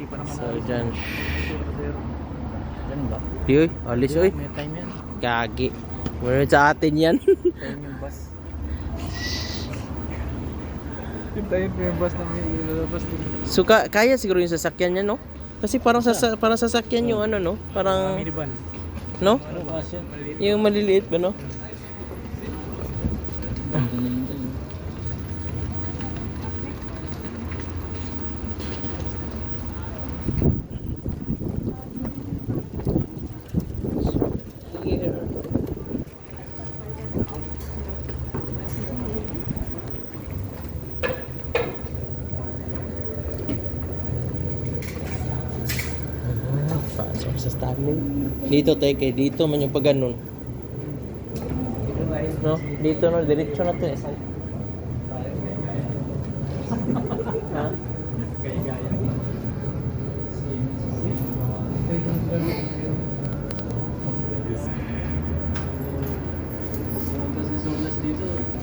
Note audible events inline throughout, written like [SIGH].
Di pa naman. Ganun ba? Di, oy. Alis, oy. May time yan. Gagi. Meron sa atin yan. Time [LAUGHS] yung bus. Yung time yung bus na may ilalabas din. so, ka kaya siguro yung sasakyan niya, no? Kasi parang sa parang sasakyan yung ano, no? Parang, Minivan. no? Ano yan? Maliit. Yung maliliit ba, no? Here. Ah, Pasok sa Stanley. Dito tayo kay dito man yung pag ganun. Dito na yun. No? Dito no, diretso na to eh.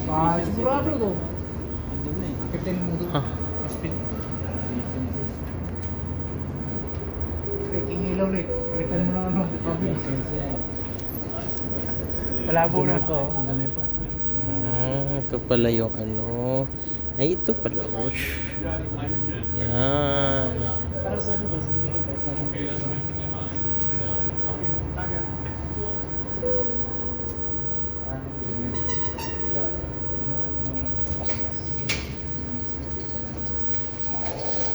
Ah, sigurado to. Na eh. Akitin mo. Ha? Speed. Taking ilaw ulit. Palitan mo ng ano. Pabilis. Malabo na dami pa. Ah, ito pala yung ano. Ay, ito pala. Oh. Yan. Para sa ano ba?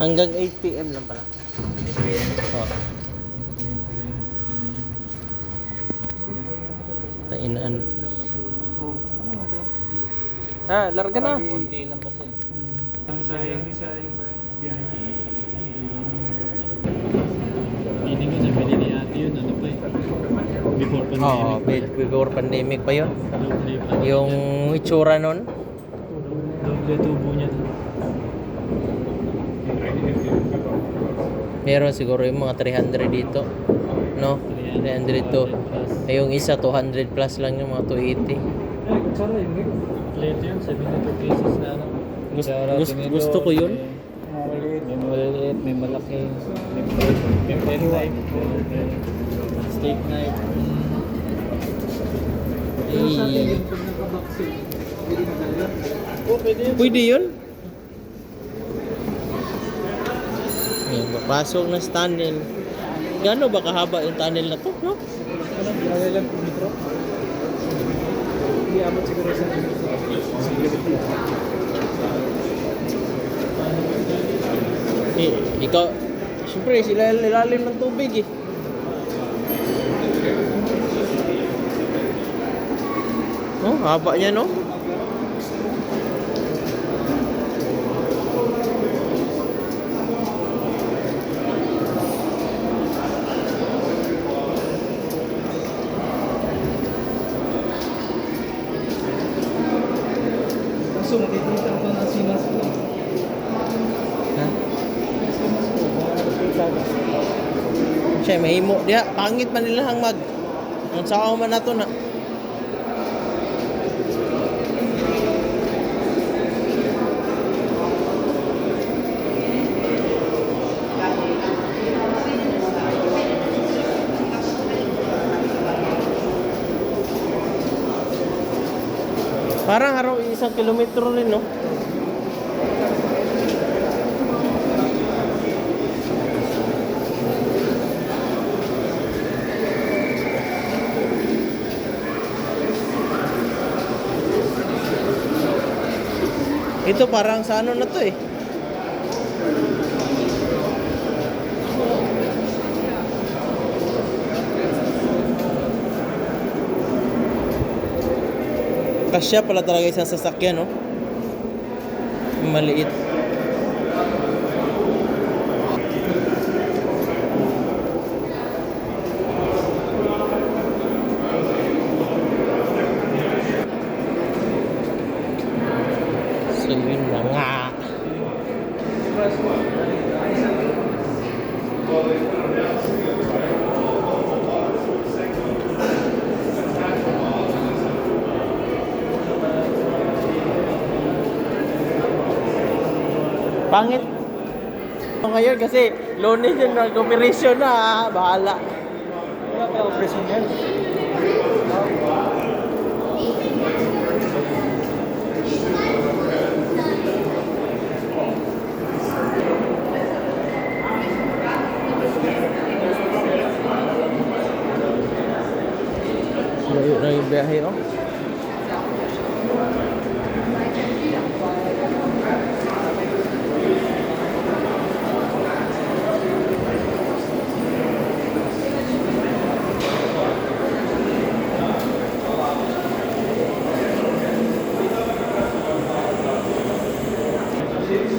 Hanggang 8 p.m. lang pala. Oh. Tainaan. Ah, larga na. Kunti lang kasi. Ang sayang sayang ba? Hindi ko sabi ni ate yun, ano pa eh. Before Oo, pandemic. oh, before pandemic pa yun. Yung itsura nun. Doble tubo niya. Meron siguro yung mga 300 dito. No? 300 to. Ay, yung isa 200 plus lang yung mga 280. Kutsara yun. eh. Plate yun, 72 pieces na ano. Gusto- gusto- gusto ko yun. May maliit, may maliliit, may malaki. May plate, may pen knife, may steak knife. Eh. Oh, pwede yun. pwede yun. Ayan, papasok na sa Gano'n ba kahaba yung tunnel na to, no? Wala lang. Eh, ikaw, siyempre, sila ilalim ng tubig eh. Oh, haba niya, no? Kaso nakikita ko na sinas ko. Ha? Sinas ko. Ko. Siya, mahimo. Diya, pangit man nila hang mag. Ang sao man nato na. Parang araw isang kilometro rin, no? Ito parang sa ano na to eh. Kasya pala talaga isang sasakyan, no? Maliit. So yun na nga. Pangit. ngayon kasi lunes yung nag-operation na. ah. Bahala. Wala pa operation yan. Layo na yung biyahe, oh.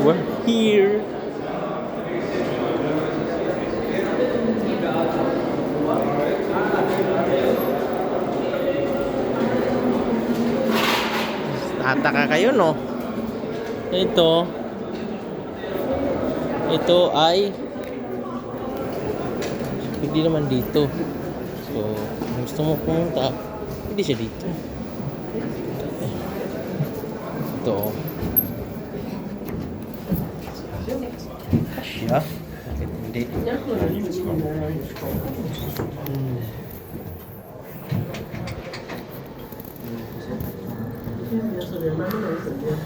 We're here. Tataka kayo, no? Ito. Ito ay hindi naman dito. So, kung gusto mo pumunta, hindi siya dito. Ito. Siya? Bakit hindi? Hmm. Gracias Dios,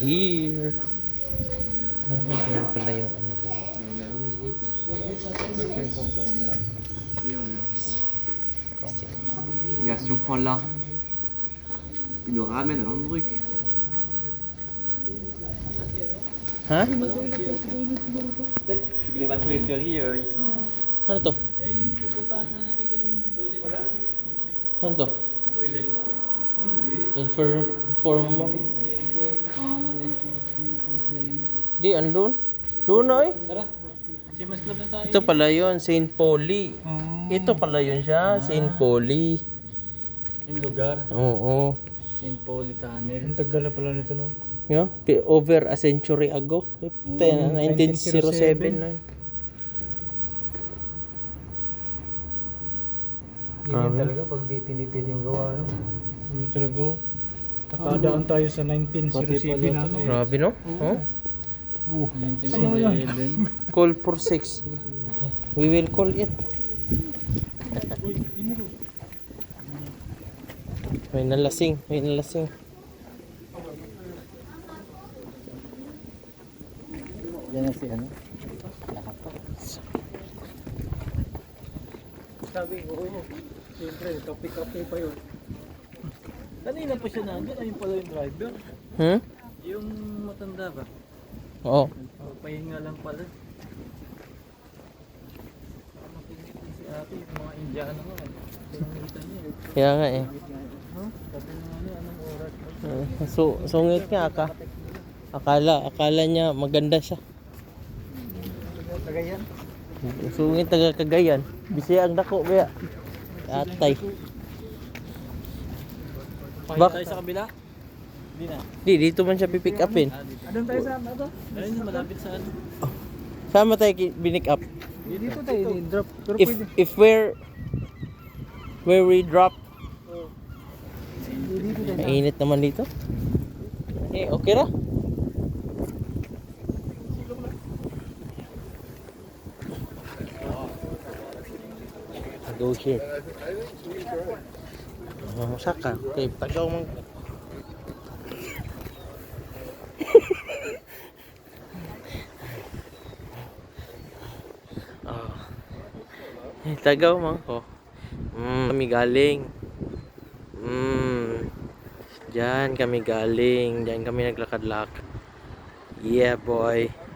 here. Ah, pala yung ano doon. Si on prend là, il nous ramène à l'endroit. Ha? Tu les vas sur les ferries euh, ici Ano to? Ano to? Infor inform mo? Di, andun. Doon na eh. Tara. Simas Club na tayo. Ito pala yun, St. Pauli. Ito pala yun siya, St. Pauli. Yung lugar. Oo. St. Pauli Tunnel. Ang tagal na pala nito, no? Yeah, over a century ago. Ito, 1907 na yun. Ganyan talaga pag di tinitin yung gawa, no? Ganyan talaga. oh. Nakadaan tayo sa 1907 na, no? Grabe no? Oh? 1911. Call for six. We will call it. May nalasing, may nalasing. Yan na si ano. Sabi ko, oo. Siyempre, kape-kape pa yun. Kanina pa siya nandun, ayun pala yung driver. Hmm? Yung matanda ba? Oo. Oh, pahinga lang pala. Si ate, yung mga Indiano nga. niya. Kaya nga eh. Huh? Sabi nga anong oras? So, sungit nga aka. Akala, akala niya maganda siya. Tagayan? Sungit taga Cagayan. Bisaya ang dako kaya. Atay. Pakita tayo sa kabila. Hindi na. Di, dito man siya pipick upin. Anong tayo sa ano? Ayun yung malapit sa ano. Sama tayo binick up. Dito tayo, drop. Pero If pwede. if we're where we drop, mainit naman dito. Eh, okay ra. Go here. Oh, saka. Okay, tagaw mo. oh. Tagaw mo ko. Mm, kami galing. Mm. Diyan kami galing. Diyan kami naglakad-lakad. Yeah, boy.